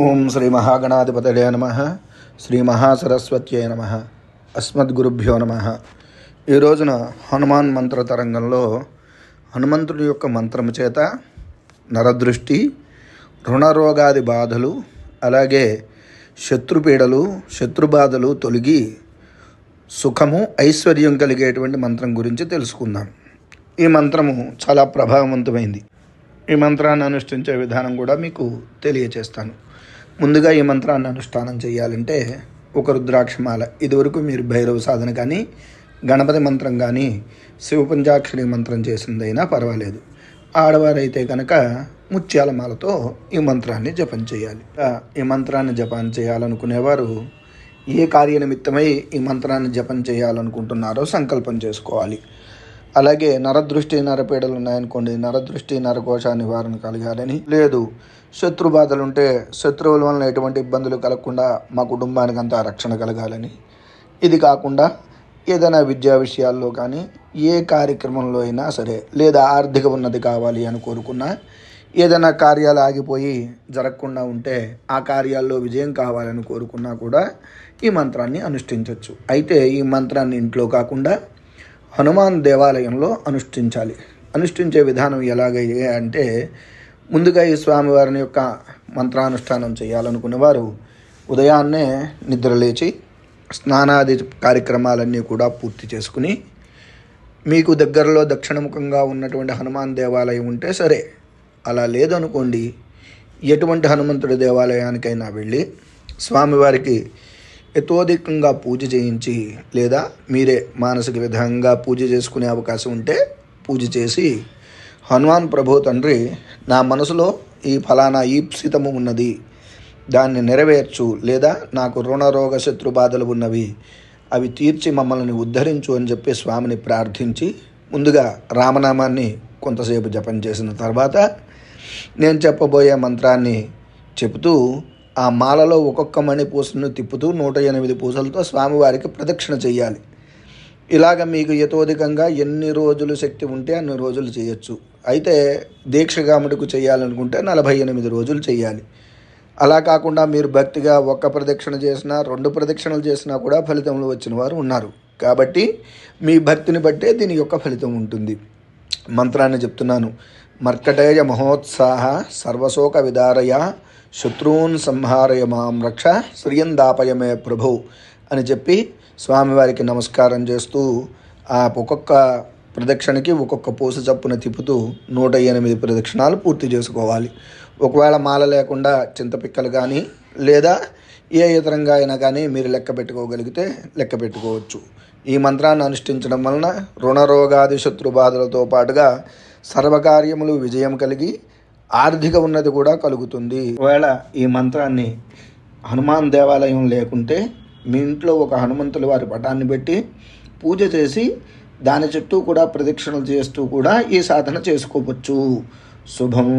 ఓం శ్రీ మహాగణాధిపతయ నమ. శ్రీ మహాసరస్వత్యే నమ. అస్మద్గురుభ్యో నమ. ఈ రోజున హనుమాన్ మంత్ర తరంగంలో హనుమంతుడి యొక్క మంత్రము చేత నరదృష్టి రుణరోగాది బాధలు అలాగే శత్రుపీడలు శత్రుబాధలు తొలగి సుఖము ఐశ్వర్యం కలిగేటువంటి మంత్రం గురించి తెలుసుకుందాం. ఈ మంత్రము చాలా ప్రభావవంతమైంది. ఈ మంత్రాన్ని అనుష్ఠించే విధానం కూడా మీకు తెలియచేస్తాను. ముందుగా ఈ మంత్రాన్ని అనుష్ఠానం చేయాలంటే ఒక రుద్రాక్షమాల. ఇదివరకు మీరు భైరవ సాధన కానీ గణపతి మంత్రం కానీ శివపంచాక్షరి మంత్రం చేసిందైనా పర్వాలేదు. ఆడవారైతే కనుక ముత్యాల మాలతో ఈ మంత్రాన్ని జపం చేయాలి. ఈ మంత్రాన్ని జపం చేయాలనుకునేవారు ఏ కార్యనిమిత్తమై ఈ మంత్రాన్ని జపం చేయాలనుకుంటున్నారో సంకల్పం చేసుకోవాలి. అలాగే నరదృష్టి నరపీడలు ఉన్నాయనుకోండి నరదృష్టి నరకోశ నివారణ కలగాలని. లేదు శత్రు బాధలు ఉంటే శత్రువుల వలన ఎటువంటి ఇబ్బందులు కలగకుండా మా కుటుంబానికి అంతా రక్షణ కలగాలని. ఇది కాకుండా ఏదైనా విద్యా విషయాల్లో కానీ ఏ కార్యక్రమంలో అయినా సరే లేదా ఆర్థిక ఉన్నది కావాలి అని కోరుకున్నా ఏదైనా కార్యాలు ఆగిపోయి జరగకుండా ఉంటే ఆ కార్యాల్లో విజయం కావాలని కోరుకున్నా కూడా ఈ మంత్రాన్ని అనుష్ఠించవచ్చు అయితే ఈ మంత్రాన్ని ఇంట్లో కాకుండా హనుమాన్ దేవాలయంలో అనుష్ఠించాలి. అనుష్ఠించే విధానం ఎలాగయ్యే అంటే ముందుగా ఈ స్వామివారిని యొక్క మంత్రానుష్ఠానం చేయాలనుకునే వారు ఉదయాన్నే నిద్రలేచి స్నానాది కార్యక్రమాలన్నీ కూడా పూర్తి చేసుకుని మీకు దగ్గరలో దక్షిణముఖంగా ఉన్నటువంటి హనుమాన్ దేవాలయం ఉంటే సరే అలా లేదనుకోండి ఎటువంటి హనుమంతుడి దేవాలయానికైనా వెళ్ళి స్వామివారికి యథోధికంగా పూజ చేయించి లేదా మీరే మానసిక విధంగా పూజ చేసుకునే అవకాశం ఉంటే పూజ చేసి హనుమాన్ ప్రభు తండ్రి నా మనసులో ఈ ఫలానా ఈప్సితము ఉన్నది. దాన్ని నెరవేర్చు. లేదా నాకు రుణరోగ శత్రు బాధలు ఉన్నవి. అవి తీర్చి మమ్మల్ని ఉద్ధరించు అని చెప్పి స్వామిని ప్రార్థించి ముందుగా రామనామాన్ని కొంతసేపు జపం చేసిన తర్వాత నేను చెప్పబోయే మంత్రాన్ని చెబుతూ ఆ మాలలో ఒక్కొక్క మణి పూసను తిప్పుతూ నూట ఎనిమిది పూసలతో స్వామివారికి ప్రదక్షిణ చేయాలి ఇలాగ మీకు యథోధికంగా ఎన్ని రోజులు శక్తి ఉంటే అన్ని రోజులు చేయొచ్చు. అయితే దీక్షగా మటుకు చేయాలనుకుంటే నలభై ఎనిమిది రోజులు చేయాలి అలా కాకుండా మీరు భక్తిగా ఒక్క ప్రదక్షిణ చేసినా రెండు ప్రదక్షిణలు చేసినా కూడా ఫలితంలో వచ్చిన వారు ఉన్నారు. కాబట్టి మీ భక్తిని బట్టే దీని యొక్క ఫలితం ఉంటుంది. మంత్రాన్ని చెప్తున్నాను. మర్కటేయ మహోత్సాహ సర్వశోక విదారయ శత్రూన్ సంహారయ మాం రక్ష శ్రీయందాపయమే ప్రభు అని చెప్పి స్వామివారికి నమస్కారం చేస్తూ ఆ ఒక్కొక్క ప్రదక్షిణకి ఒక్కొక్క పూస చప్పున తిప్పుతూ నూట ఎనిమిది ప్రదక్షిణాలు పూర్తి చేసుకోవాలి. ఒకవేళ మాల లేకుండా చింతపిక్కలు కానీ లేదా ఏ ఇతరంగా అయినా కానీ మీరు లెక్క పెట్టుకోగలిగితే లెక్క పెట్టుకోవచ్చు. ఈ మంత్రాన్ని అనుష్ఠించడం వలన రుణరోగాది శత్రు బాధలతో పాటుగా సర్వకార్యములు విజయం కలిగి ఆర్థిక ఉన్నతి కూడా కలుగుతుంది. ఒకవేళ ఈ మంత్రాన్ని హనుమాన్ దేవాలయం లేకుంటే మీ ఇంట్లో ఒక హనుమంతుల వారి పటాన్ని పెట్టి పూజ చేసి దాని చుట్టూ కూడా ప్రదక్షిణలు చేస్తూ కూడా ఈ సాధన చేసుకోవచ్చు. శుభం.